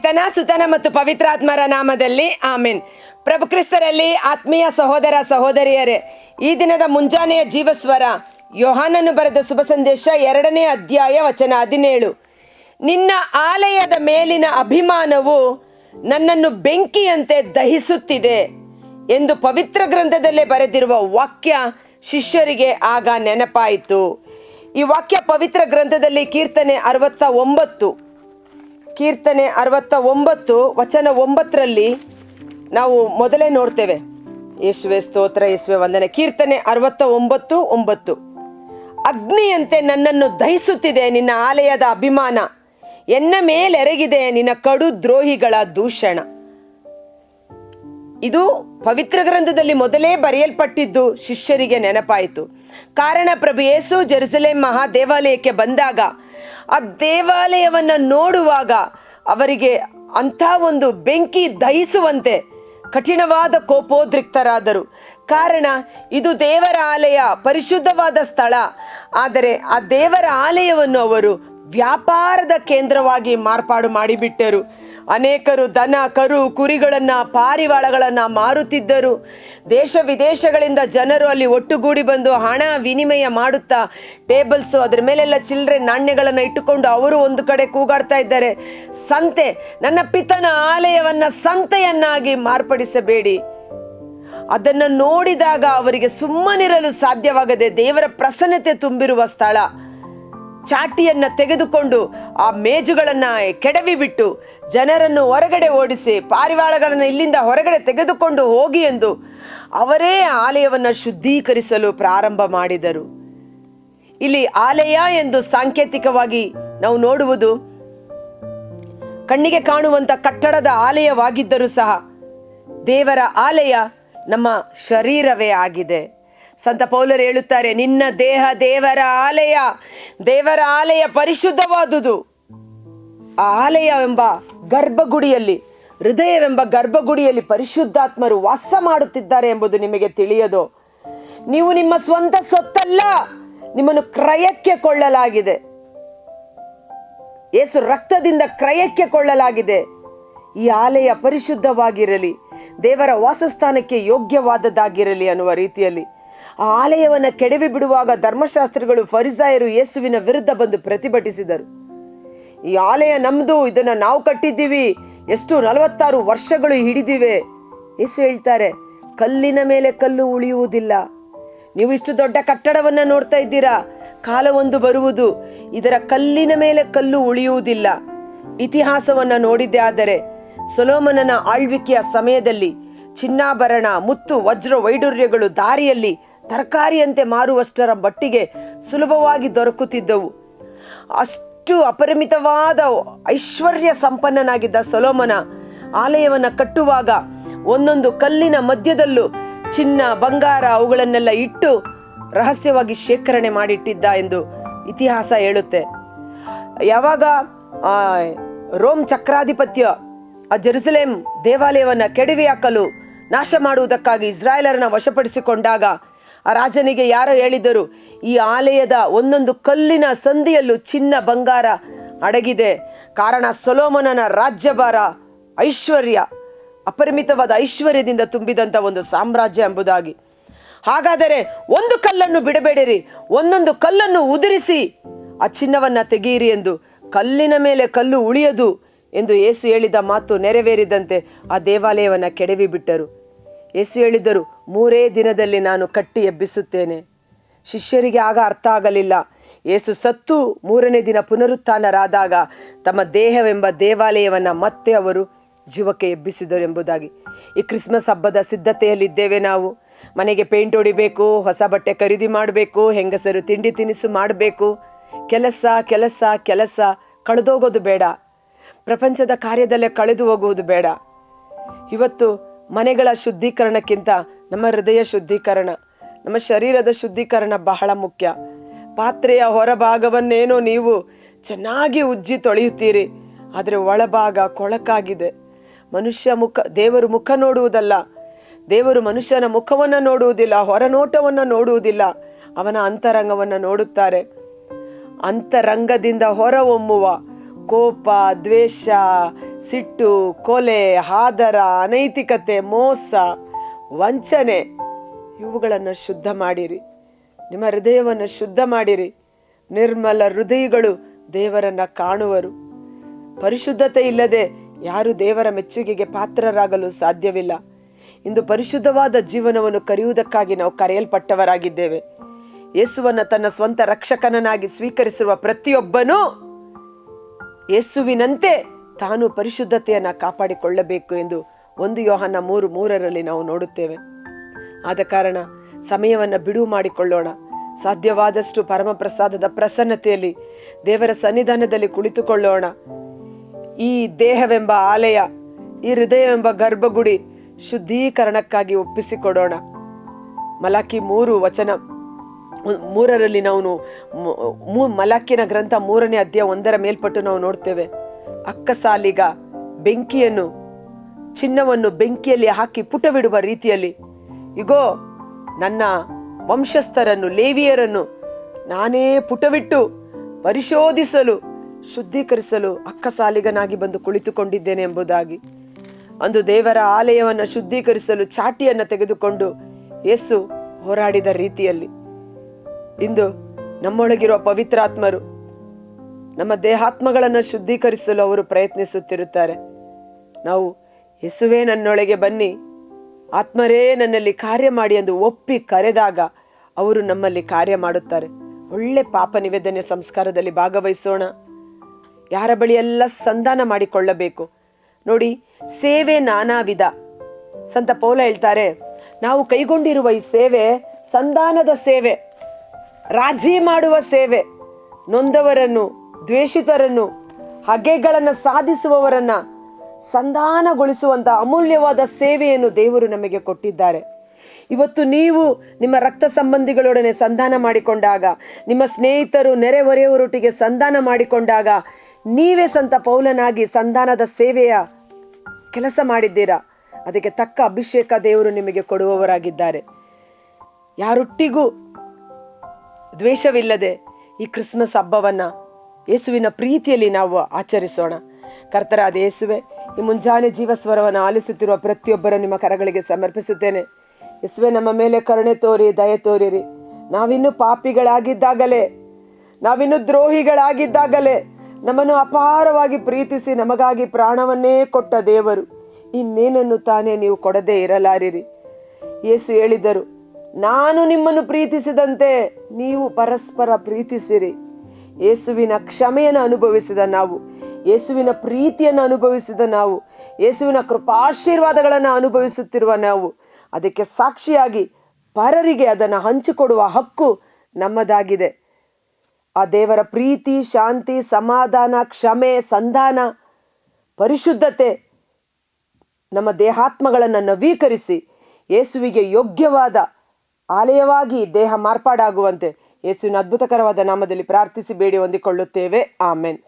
ಪಿತನ ಸುತನ ಮತ್ತು ಪವಿತ್ರಾತ್ಮರ ನಾಮದಲ್ಲಿ ಆಮೆನ್. ಪ್ರಭು ಕ್ರಿಸ್ತರಲ್ಲಿ ಆತ್ಮೀಯ ಸಹೋದರ ಸಹೋದರಿಯರೇ, ಈ ದಿನದ ಮುಂಜಾನೆಯ ಜೀವಸ್ವರ, ಯೋಹಾನನು ಬರೆದ ಶುಭ ಸಂದೇಶ ಎರಡನೇ ಅಧ್ಯಾಯ ವಚನ ಹದಿನೇಳು. ನಿನ್ನ ಆಲಯದ ಮೇಲಿನ ಅಭಿಮಾನವು ನನ್ನನ್ನು ಬೆಂಕಿಯಂತೆ ದಹಿಸುತ್ತಿದೆ ಎಂದು ಪವಿತ್ರ ಗ್ರಂಥದಲ್ಲೇ ಬರೆದಿರುವ ವಾಕ್ಯ ಶಿಷ್ಯರಿಗೆ ಆಗ ನೆನಪಾಯಿತು. ಈ ವಾಕ್ಯ ಪವಿತ್ರ ಗ್ರಂಥದಲ್ಲಿ ಕೀರ್ತನೆ ಅರವತ್ತ ಒಂಬತ್ತು. ಕೀರ್ತನೆ ಅರವತ್ತ ಒಂಬತ್ತು, ವಚನ ಒಂಬತ್ತರಲ್ಲಿ ನಾವು ಮೊದಲೇ ನೋಡ್ತೇವೆ. ಯೇಸುವೆ ಸ್ತೋತ್ರ, ಯೇಸುವೆ ವಂದನೆ. ಕೀರ್ತನೆ ಅರವತ್ತ ಒಂಬತ್ತು ಒಂಬತ್ತು. ಅಗ್ನಿಯಂತೆ ನನ್ನನ್ನು ದಹಿಸುತ್ತಿದೆ ನಿನ್ನ ಆಲಯದ ಅಭಿಮಾನ. ಎನ್ನ ಮೇಲೆರಗಿದೆ ನಿನ್ನ ಕಡು ದ್ರೋಹಿಗಳ ದೂಷಣ. ಇದು ಪವಿತ್ರ ಗ್ರಂಥದಲ್ಲಿ ಮೊದಲೇ ಬರೆಯಲ್ಪಟ್ಟಿದ್ದು ಶಿಷ್ಯರಿಗೆ ನೆನಪಾಯಿತು. ಕಾರಣ ಪ್ರಭು ಯೇಸು ಜೆರುಸಲೇಂ ಮಹಾ ದೇವಾಲಯಕ್ಕೆ ಬಂದಾಗ, ಆ ದೇವಾಲಯವನ್ನು ನೋಡುವಾಗ ಅವರಿಗೆ ಅಂಥ ಒಂದು ಬೆಂಕಿ ದಹಿಸುವಂತೆ ಕಠಿಣವಾದ ಕೋಪೋದ್ರಿಕ್ತರಾದರು. ಕಾರಣ, ಇದು ದೇವರ ಆಲಯ, ಪರಿಶುದ್ಧವಾದ ಸ್ಥಳ. ಆದರೆ ಆ ದೇವರ ಆಲಯವನ್ನು ಅವರು ವ್ಯಾಪಾರದ ಕೇಂದ್ರವಾಗಿ ಮಾರ್ಪಾಡು ಮಾಡಿಬಿಟ್ಟರು. ಅನೇಕರು ದನ, ಕರು, ಕುರಿಗಳನ್ನು, ಪಾರಿವಾಳಗಳನ್ನು ಮಾರುತ್ತಿದ್ದರು. ದೇಶ ವಿದೇಶಗಳಿಂದ ಜನರು ಅಲ್ಲಿ ಒಟ್ಟುಗೂಡಿ ಬಂದು ಹಣ ವಿನಿಮಯ ಮಾಡುತ್ತಾ ಟೇಬಲ್ಸು ಅದರ ಮೇಲೆಲ್ಲ ಚಿಲ್ಲರೆ ನಾಣ್ಯಗಳನ್ನು ಇಟ್ಟುಕೊಂಡು ಅವರು ಒಂದು ಕಡೆ ಕೂಗಾಡ್ತಾ ಇದ್ದಾರೆ. ಸಂತೆ, ನನ್ನ ಪಿತನ ಆಲಯವನ್ನು ಸಂತೆಯನ್ನಾಗಿ ಮಾರ್ಪಡಿಸಬೇಡಿ. ಅದನ್ನು ನೋಡಿದಾಗ ಅವರಿಗೆ ಸುಮ್ಮನಿರಲು ಸಾಧ್ಯವಾಗದೆ ದೇವರ ಪ್ರಸನ್ನತೆ ತುಂಬಿರುವ ಸ್ಥಳ. ಚಾಟಿಯನ್ನು ತೆಗೆದುಕೊಂಡು ಆ ಮೇಜುಗಳನ್ನು ಕೆಡವಿ ಬಿಟ್ಟು ಜನರನ್ನು ಹೊರಗಡೆ ಓಡಿಸಿ ಪಾರಿವಾಳಗಳನ್ನು ಇಲ್ಲಿಂದ ಹೊರಗಡೆ ತೆಗೆದುಕೊಂಡು ಹೋಗಿ ಎಂದು ಅವರೇ ಆಲಯವನ್ನು ಶುದ್ಧೀಕರಿಸಲು ಪ್ರಾರಂಭ ಮಾಡಿದರು. ಇಲ್ಲಿ ಆಲಯ ಎಂದು ಸಾಂಕೇತಿಕವಾಗಿ ನಾವು ನೋಡುವುದು ಕಣ್ಣಿಗೆ ಕಾಣುವಂಥ ಕಟ್ಟಡದ ಆಲಯವಾಗಿದ್ದರೂ ಸಹ ದೇವರ ಆಲಯ ನಮ್ಮ ಶರೀರವೇ ಆಗಿದೆ. ಸಂತ ಪೌಲರು ಹೇಳುತ್ತಾರೆ, ನಿನ್ನ ದೇಹ ದೇವರ ಆಲಯ ದೇವರ ಆಲಯ ಪರಿಶುದ್ಧವಾದುದು. ಆ ಆಲಯವೆಂಬ ಗರ್ಭಗುಡಿಯಲ್ಲಿ, ಹೃದಯವೆಂಬ ಗರ್ಭಗುಡಿಯಲ್ಲಿ ಪರಿಶುದ್ಧಾತ್ಮರು ವಾಸ ಮಾಡುತ್ತಿದ್ದಾರೆ ಎಂಬುದು ನಿಮಗೆ ತಿಳಿಯದು. ನೀವು ನಿಮ್ಮ ಸ್ವಂತ ಸೊತ್ತಲ್ಲ, ನಿಮ್ಮನ್ನು ಕ್ರಯಕ್ಕೆ ಕೊಳ್ಳಲಾಗಿದೆ. ಏಸು ರಕ್ತದಿಂದ ಕ್ರಯಕ್ಕೆ ಕೊಳ್ಳಲಾಗಿದೆ. ಈ ಆಲಯ ಪರಿಶುದ್ಧವಾಗಿರಲಿ, ದೇವರ ವಾಸಸ್ಥಾನಕ್ಕೆ ಯೋಗ್ಯವಾದದ್ದಾಗಿರಲಿ ಅನ್ನುವ ರೀತಿಯಲ್ಲಿ. ಆಲಯವನ್ನು ಕೆಡವಿ ಬಿಡುವಾಗ ಧರ್ಮಶಾಸ್ತ್ರಿಗಳು ಫರಿಸಾಯರು ಯೇಸುವಿನ ವಿರುದ್ಧ ಬಂದು ಪ್ರತಿಭಟಿಸಿದರು. ಈ ಆಲಯ ನಮ್ದು, ಇದನ್ನ ನಾವು ಕಟ್ಟಿದ್ದೀವಿ, ಎಷ್ಟು ನಲವತ್ತಾರು ವರ್ಷಗಳು ಹಿಡಿದಿವೆ. ಯೇಸು ಹೇಳ್ತಾರೆ, ಕಲ್ಲಿನ ಮೇಲೆ ಕಲ್ಲು ಉಳಿಯುವುದಿಲ್ಲ. ನೀವು ಇಷ್ಟು ದೊಡ್ಡ ಕಟ್ಟಡವನ್ನು ನೋಡ್ತಾ ಇದ್ದೀರಾ? ಕಾಲವೊಂದು ಬರುವುದು, ಇದರ ಕಲ್ಲಿನ ಮೇಲೆ ಕಲ್ಲು ಉಳಿಯುವುದಿಲ್ಲ. ಇತಿಹಾಸವನ್ನ ನೋಡಿದ್ದೆ ಆದರೆ, ಸೊಲೋಮನನ ಆಳ್ವಿಕೆಯ ಸಮಯದಲ್ಲಿ ಚಿನ್ನಾಭರಣ, ಮುತ್ತು, ವಜ್ರ ವೈಡೂರ್ಯಗಳು ದಾರಿಯಲ್ಲಿ ತರಕಾರಿಯಂತೆ ಮಾರುವಷ್ಟರ ಬಟ್ಟಿಗೆ ಸುಲಭವಾಗಿ ದೊರಕುತ್ತಿದ್ದವು. ಅಷ್ಟು ಅಪರಿಮಿತವಾದ ಐಶ್ವರ್ಯ ಸಂಪನ್ನನಾಗಿದ್ದ ಸೊಲೋಮನ ಆಲಯವನ್ನು ಕಟ್ಟುವಾಗ ಒಂದೊಂದು ಕಲ್ಲಿನ ಮಧ್ಯದಲ್ಲೂ ಚಿನ್ನ, ಬಂಗಾರ ಅವುಗಳನ್ನೆಲ್ಲ ಇಟ್ಟು ರಹಸ್ಯವಾಗಿ ಶೇಖರಣೆ ಮಾಡಿಟ್ಟಿದ್ದ ಎಂದು ಇತಿಹಾಸ ಹೇಳುತ್ತೆ. ಯಾವಾಗ ರೋಮ್ ಚಕ್ರಾಧಿಪತ್ಯ, ಆ ಜೆರುಸಲೇಂ ದೇವಾಲಯವನ್ನು ಕೆಡವಿ ಹಾಕಲು ನಾಶ ಮಾಡುವುದಕ್ಕಾಗಿ ಇಸ್ರಾಯೇಲರನ್ನ ವಶಪಡಿಸಿಕೊಂಡಾಗ ಆ ರಾಜನಿಗೆ ಯಾರೋ ಹೇಳಿದರು ಈ ಆಲಯದ ಒಂದೊಂದು ಕಲ್ಲಿನ ಸಂಧಿಯಲ್ಲೂ ಚಿನ್ನ ಬಂಗಾರ ಅಡಗಿದೆ. ಕಾರಣ ಸೊಲೋಮನನ ರಾಜ್ಯಭಾರ ಐಶ್ವರ್ಯ, ಅಪರಿಮಿತವಾದ ಐಶ್ವರ್ಯದಿಂದ ತುಂಬಿದಂಥ ಒಂದು ಸಾಮ್ರಾಜ್ಯ ಎಂಬುದಾಗಿ. ಹಾಗಾದರೆ ಒಂದು ಕಲ್ಲನ್ನು ಬಿಡಬೇಡಿರಿ, ಒಂದೊಂದು ಕಲ್ಲನ್ನು ಉದುರಿಸಿ ಆ ಚಿನ್ನವನ್ನು ತೆಗೆಯಿರಿ ಎಂದು ಕಲ್ಲಿನ ಮೇಲೆ ಕಲ್ಲು ಉಳಿಯದು ಎಂದು ಏಸು ಹೇಳಿದ ಮಾತು ನೆರವೇರಿದಂತೆ ಆ ದೇವಾಲಯವನ್ನು ಕೆಡವಿ ಬಿಟ್ಟರು ಯೇಸು ಹೇಳಿದರು, ಮೂರೇ ದಿನದಲ್ಲಿ ನಾನು ಕಟ್ಟಿ ಎಬ್ಬಿಸುತ್ತೇನೆ. ಶಿಷ್ಯರಿಗೆ ಆಗ ಅರ್ಥ ಆಗಲಿಲ್ಲ. ಯೇಸು ಸತ್ತು, ಮೂರನೇ ದಿನ ಪುನರುತ್ಥಾನರಾದಾಗ ತಮ್ಮ ದೇಹವೆಂಬ ದೇವಾಲಯವನ್ನು ಮತ್ತೆ ಅವರು ಜೀವಕ್ಕೆ ಎಬ್ಬಿಸಿದರು ಎಂಬುದಾಗಿ. ಈ ಕ್ರಿಸ್ಮಸ್ ಹಬ್ಬದ ಸಿದ್ಧತೆಯಲ್ಲಿದ್ದೇವೆ ನಾವು. ಮನೆಗೆ ಪೇಂಟ್ ಹೊಡಿಬೇಕು, ಹೊಸ ಬಟ್ಟೆ ಖರೀದಿ ಮಾಡಬೇಕು, ಹೆಂಗಸರು ತಿಂಡಿ ತಿನಿಸು ಮಾಡಬೇಕು. ಕೆಲಸ ಕೆಲಸ ಕೆಲಸ, ಕಳೆದೋಗೋದು ಬೇಡ. ಪ್ರಪಂಚದ ಕಾರ್ಯದಲ್ಲೇ ಕಳೆದು ಹೋಗುವುದು ಬೇಡ. ಇವತ್ತು ಮನೆಗಳ ಶುದ್ಧೀಕರಣಕ್ಕಿಂತ ನಮ್ಮ ಹೃದಯ ಶುದ್ಧೀಕರಣ, ನಮ್ಮ ಶರೀರದ ಶುದ್ಧೀಕರಣ ಬಹಳ ಮುಖ್ಯ. ಪಾತ್ರೆಯ ಹೊರಭಾಗವನ್ನೇನೋ ನೀವು ಚೆನ್ನಾಗಿ ಉಜ್ಜಿ ತೊಳೆಯುತ್ತೀರಿ, ಆದರೆ ಒಳಭಾಗ ಕೊಳಕಾಗಿದೆ. ಮನುಷ್ಯ ಮುಖ, ದೇವರು ಮುಖ ನೋಡುವುದಲ್ಲ. ದೇವರು ಮನುಷ್ಯನ ಮುಖವನ್ನು ನೋಡುವುದಿಲ್ಲ, ಹೊರನೋಟವನ್ನು ನೋಡುವುದಿಲ್ಲ. ಅವನ ಅಂತರಂಗವನ್ನು ನೋಡುತ್ತಾರೆ. ಅಂತರಂಗದಿಂದ ಹೊರಹೊಮ್ಮುವ ಕೋಪ, ದ್ವೇಷ ಸಿಟ್ಟು, ಕೊಲೆ ಹಾದರ ಅನೈತಿಕತೆ, ಮೋಸ, ವಂಚನೆ, ಇವುಗಳನ್ನು ಶುದ್ಧ ಮಾಡಿರಿ. ನಿಮ್ಮ ಹೃದಯವನ್ನು ಶುದ್ಧ ಮಾಡಿರಿ. ನಿರ್ಮಲ ಹೃದಯಗಳು ದೇವರನ್ನು ಕಾಣುವರು. ಪರಿಶುದ್ಧತೆ ಇಲ್ಲದೆ ಯಾರು ದೇವರ ಮೆಚ್ಚುಗೆಗೆ ಪಾತ್ರರಾಗಲು ಸಾಧ್ಯವಿಲ್ಲ. ಇಂದು ಪರಿಶುದ್ಧವಾದ ಜೀವನವನ್ನು ಕರೆಯುವುದಕ್ಕಾಗಿ ನಾವು ಕರೆಯಲ್ಪಟ್ಟವರಾಗಿದ್ದೇವೆ. ಯೇಸುವನ್ನು ತನ್ನ ಸ್ವಂತ ರಕ್ಷಕನನ್ನಾಗಿ ಸ್ವೀಕರಿಸಿರುವ ಪ್ರತಿಯೊಬ್ಬನೂ ಯೇಸುವಿನಂತೆ ತಾನು ಪರಿಶುದ್ಧತೆಯನ್ನು ಕಾಪಾಡಿಕೊಳ್ಳಬೇಕು ಎಂದು ಒಂದು ಯೋಹನ ಮೂರು ಮೂರರಲ್ಲಿ ನಾವು ನೋಡುತ್ತೇವೆ. ಆದ ಕಾರಣ ಸಮಯವನ್ನು ಬಿಡುವು ಮಾಡಿಕೊಳ್ಳೋಣ. ಸಾಧ್ಯವಾದಷ್ಟು ಪರಮಪ್ರಸಾದದ ಪ್ರಸನ್ನತೆಯಲ್ಲಿ ದೇವರ ಸನ್ನಿಧಾನದಲ್ಲಿ ಕುಳಿತುಕೊಳ್ಳೋಣ. ಈ ದೇಹವೆಂಬ ಆಲಯ, ಈ ಹೃದಯವೆಂಬ ಗರ್ಭಗುಡಿ ಶುದ್ಧೀಕರಣಕ್ಕಾಗಿ ಒಪ್ಪಿಸಿಕೊಡೋಣ. ಮಲಾಕಿ ಮೂರು ವಚನ ಮೂರರಲ್ಲಿ ನಾವು ಮಲಾಕಿನ ಗ್ರಂಥ ಮೂರನೇ ಅಧ್ಯಾಯ ಒಂದರ ಮೇಲ್ಪಟ್ಟು ನಾವು ನೋಡ್ತೇವೆ. ಅಕ್ಕಸಾಲಿಗ ಬೆಂಕಿಯನ್ನು, ಚಿನ್ನವನ್ನು ಬೆಂಕಿಯಲ್ಲಿ ಹಾಕಿ ಪುಟವಿಡುವ ರೀತಿಯಲ್ಲಿ, ಇಗೋ, ನನ್ನ ವಂಶಸ್ಥರನ್ನು, ಲೇವಿಯರನ್ನು ನಾನೇ ಪುಟವಿಟ್ಟು ಪರಿಶೋಧಿಸಲು, ಶುದ್ಧೀಕರಿಸಲು ಅಕ್ಕಸಾಲಿಗನಾಗಿ ಬಂದು ಕುಳಿತುಕೊಂಡಿದ್ದೇನೆ ಎಂಬುದಾಗಿ. ಅಂದು ದೇವರ ಆಲಯವನ್ನು ಶುದ್ಧೀಕರಿಸಲು ಚಾಟಿಯನ್ನು ತೆಗೆದುಕೊಂಡು ಯೇಸು ಹೋರಾಡಿದ ರೀತಿಯಲ್ಲಿ. ಇಂದು ನಮ್ಮೊಳಗಿರುವ ಪವಿತ್ರಾತ್ಮರು ನಮ್ಮ ದೇಹಾತ್ಮಗಳನ್ನು ಶುದ್ಧೀಕರಿಸಲು ಅವರು ಪ್ರಯತ್ನಿಸುತ್ತಿರುತ್ತಾರೆ. ನಾವು ಯೇಸುವೇ ನನ್ನೊಳಗೆ ಬನ್ನಿ, ಆತ್ಮರೇ ನನ್ನಲ್ಲಿ ಕಾರ್ಯ ಮಾಡಿ ಎಂದು ಒಪ್ಪಿ ಕರೆದಾಗ ಅವರು ನಮ್ಮಲ್ಲಿ ಕಾರ್ಯ ಮಾಡುತ್ತಾರೆ. ಒಳ್ಳೆ ಪಾಪ ನಿವೇದನೆ ಸಂಸ್ಕಾರದಲ್ಲಿ ಭಾಗವಹಿಸೋಣ. ಯಾರ ಬಳಿ ಎಲ್ಲ ಸಂಧಾನ ಮಾಡಿಕೊಳ್ಳಬೇಕು. ನೋಡಿ, ಸೇವೆ ನಾನಾ ವಿಧ. ಸಂತ ಪೌಲ ಹೇಳ್ತಾರೆ, ನಾವು ಕೈಗೊಂಡಿರುವ ಈ ಸೇವೆ ಸಂಧಾನದ ಸೇವೆ, ರಾಜಿ ಮಾಡುವ ಸೇವೆ, ನೊಂದವರನ್ನು ದ್ವೇಷಿತರನ್ನು, ಹಗೆಗಳನ್ನು ಸಾಧಿಸುವವರನ್ನು ಸಂಧಾನಗೊಳಿಸುವಂಥ ಅಮೂಲ್ಯವಾದ ಸೇವೆಯನ್ನು ದೇವರು ನಮಗೆ ಕೊಟ್ಟಿದ್ದಾರೆ. ಇವತ್ತು ನೀವು ನಿಮ್ಮ ರಕ್ತ ಸಂಬಂಧಿಗಳೊಡನೆ ಸಂಧಾನ ಮಾಡಿಕೊಂಡಾಗ, ನಿಮ್ಮ ಸ್ನೇಹಿತರು ನೆರೆಹೊರೆಯವರೊಟ್ಟಿಗೆ ಸಂಧಾನ ಮಾಡಿಕೊಂಡಾಗ, ನೀವೇ ಸಂತ ಪೌಲನಾಗಿ ಸಂಧಾನದ ಸೇವೆಯ ಕೆಲಸ ಮಾಡಿದ್ದೀರಾ? ಅದಕ್ಕೆ ತಕ್ಕ ಅಭಿಷೇಕ ದೇವರು ನಿಮಗೆ ಕೊಡುವವರಾಗಿದ್ದಾರೆ. ಯಾರೊಟ್ಟಿಗೂ ದ್ವೇಷವಿಲ್ಲದೆ ಈ ಕ್ರಿಸ್ಮಸ್ ಹಬ್ಬವನ್ನ ಯೇಸುವಿನ ಪ್ರೀತಿಯಲ್ಲಿ ನಾವು ಆಚರಿಸೋಣ. ಕರ್ತರಾದ ಯೇಸುವೆ, ಈ ಮುಂಜಾನೆ ಜೀವಸ್ವರವನ್ನು ಆಲಿಸುತ್ತಿರುವ ಪ್ರತಿಯೊಬ್ಬರ ನಿಮ್ಮ ಕರಗಳಿಗೆ ಸಮರ್ಪಿಸುತ್ತೇನೆ. ಯೇಸುವೆ, ನಮ್ಮ ಮೇಲೆ ಕರುಣೆ ತೋರಿ, ದಯೆ ತೋರಿರಿ. ನಾವಿನ್ನು ಪಾಪಿಗಳಾಗಿದ್ದಾಗಲೇ, ನಾವಿನ್ನು ದ್ರೋಹಿಗಳಾಗಿದ್ದಾಗಲೇ, ನಮ್ಮನ್ನು ಅಪಾರವಾಗಿ ಪ್ರೀತಿಸಿ ನಮಗಾಗಿ ಪ್ರಾಣವನ್ನೇ ಕೊಟ್ಟ ದೇವರು, ಇನ್ನೇನನ್ನು ತಾನೇ ನೀವು ಕೊಡದೇ ಇರಲಾರಿರಿ. ಯೇಸು ಹೇಳಿದರು, ನಾನು ನಿಮ್ಮನ್ನು ಪ್ರೀತಿಸಿದಂತೆ ನೀವು ಪರಸ್ಪರ ಪ್ರೀತಿಸಿರಿ. ಯೇಸುವಿನ ಕ್ಷಮೆಯನ್ನು ಅನುಭವಿಸಿದ ನಾವು, ಯೇಸುವಿನ ಪ್ರೀತಿಯನ್ನು ಅನುಭವಿಸಿದ ನಾವು, ಯೇಸುವಿನ ಕೃಪಾಶೀರ್ವಾದಗಳನ್ನು ಅನುಭವಿಸುತ್ತಿರುವ ನಾವು, ಅದಕ್ಕೆ ಸಾಕ್ಷಿಯಾಗಿ ಪರರಿಗೆ ಅದನ್ನು ಹಂಚಿಕೊಡುವ ಹಕ್ಕು ನಮ್ಮದಾಗಿದೆ. ಆ ದೇವರ ಪ್ರೀತಿ, ಶಾಂತಿ, ಸಮಾಧಾನ, ಕ್ಷಮೆ, ಸಂಧಾನ, ಪರಿಶುದ್ಧತೆ ನಮ್ಮ ದೇಹಾತ್ಮಗಳನ್ನು ನವೀಕರಿಸಿ, ಯೇಸುವಿಗೆ ಯೋಗ್ಯವಾದ ಆಲಯವಾಗಿ ದೇಹ ಮಾರ್ಪಾಡಾಗುವಂತೆ ಯೇಸುವಿನ ಅದ್ಭುತಕರವಾದ ನಾಮದಲ್ಲಿ ಪ್ರಾರ್ಥಿಸಿ ಬೇಡಿ ಹೊಂದಿಕೊಳ್ಳುತ್ತೇವೆ. ಆಮೆನ್.